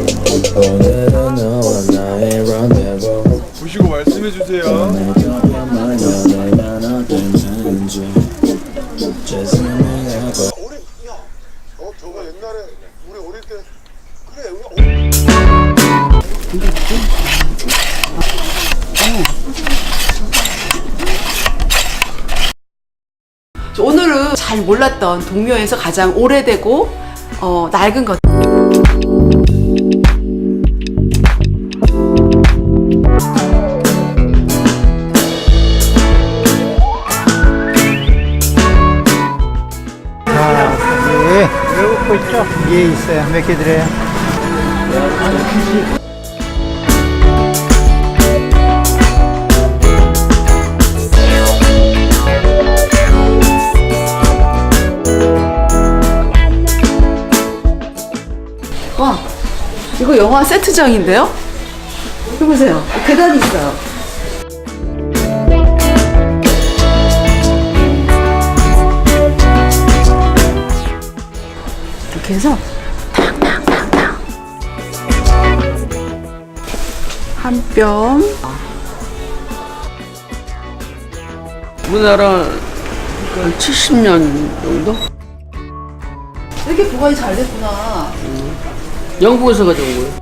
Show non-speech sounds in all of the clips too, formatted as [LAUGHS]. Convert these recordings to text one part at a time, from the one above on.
오늘은 너와 나의 rendezvous 보시고 말씀해 주세요. 오늘은 잘 몰랐던 동묘에서 가장 오래되고 어, 낡은 것. 예, 있어요. 몇 개 드려요? 와, 이거 영화 세트장인데요? 해보세요. 계단이 있어요. 이렇게 해서 탕탕탕탕 한뼘 우리나라 70년 정도? 이렇게 보관이 잘 됐구나. 영국에서 가져온 거예요.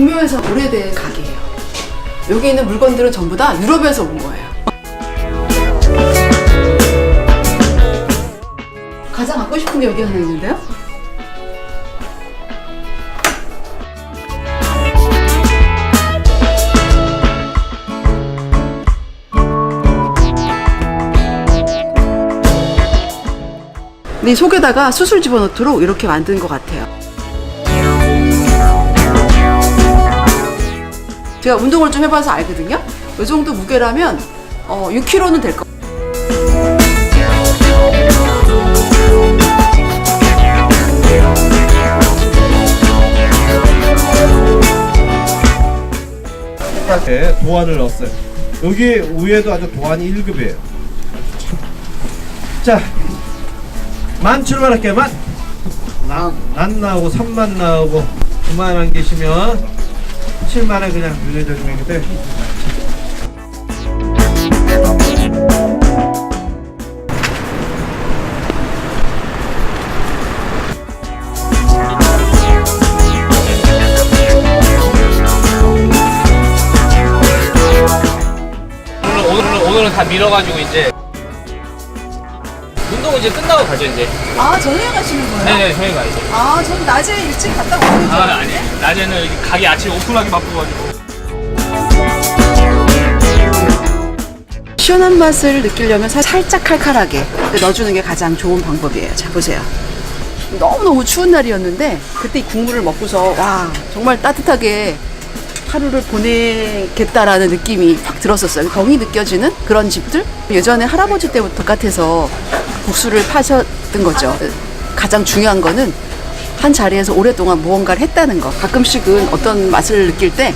동묘에서 오래된 가게예요. 여기 있는 물건들은 전부 다 유럽에서 온 거예요. 가장 갖고 싶은 게 여기 하나 있는데요? 네 속에다가 수술 집어넣도록 이렇게 만든 것 같아요. 제가 운동을 좀 해봐서 알거든요. 이 정도 무게라면 어, 6kg는 될 거. 에 도안을 넣었어요. 여기 위에도 아주 도안이 1급이에요. 자, 만 출발할게요. 만. 난, 난 나오고 3만 나오고 9만 안 계시면 7만에 그냥 눌려드리면 되는데. 오늘, 오늘, 오늘은 다 밀어가지고 이제 이제 끝나고 가죠 이제 아, 저녁에 가시는 거예요? 네네 저희 가야죠 아, 전 낮에 일찍 갔다 오는 줄아 알았는데. 아니 낮에는 여기 가게 아침 오픈하기 바쁘가지고 시원한 맛을 느끼려면 사- 살짝 칼칼하게 넣어주는 게 가장 좋은 방법이에요. 자, 보세요. 너무너무 추운 날이었는데 그때 이 국물을 먹고서 와 정말 따뜻하게 하루를 보내겠다라는 느낌이 확 들었었어요. 정이 느껴지는 그런 집들 예전에 할아버지 때부터 바깥에서 국수를 파셨던 거죠. 가장 중요한 거는 한 자리에서 오랫동안 무언가를 했다는 거. 가끔씩은 어떤 맛을 느낄 때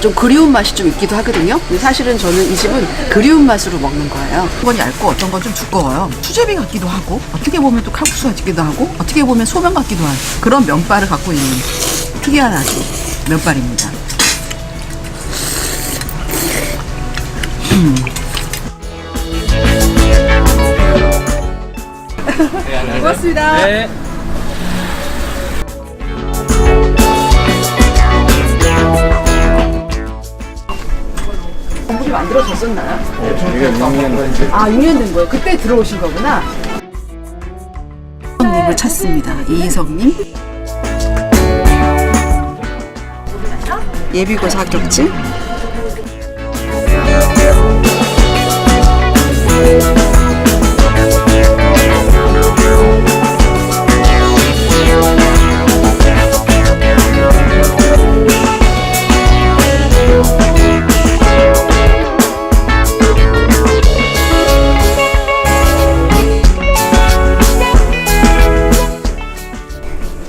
좀 그리운 맛이 좀 있기도 하거든요. 근데 사실은 저는 이 집은 그리운 맛으로 먹는 거예요. 어떤 건 얇고 어떤 건 좀 두꺼워요. 수제비 같기도 하고 어떻게 보면 또 칼국수 같기도 하고 어떻게 보면 소면 같기도 한 그런 면발을 갖고 있는 특이한 아주 면발입니다. 고맙습니다. 네 건물이 만들어졌었나요? 아, 6년 된 거예요. 그때 들어오신 거구나. 이성님을 찾습니다. 이희성님. 예비고사 합격증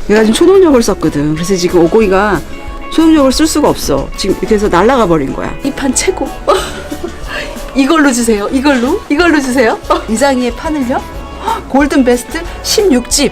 내가 지금 초능력을 썼거든. 그래서 지금 오고이가 초능력을 쓸 수가 없어. 지금 이렇게 해서 날아가 버린 거야. 이 판 최고. [LAUGHS] 이걸로 주세요. 이걸로? 이걸로 주세요. 이상희의 판을요? [GASPS] 골든 베스트 16집.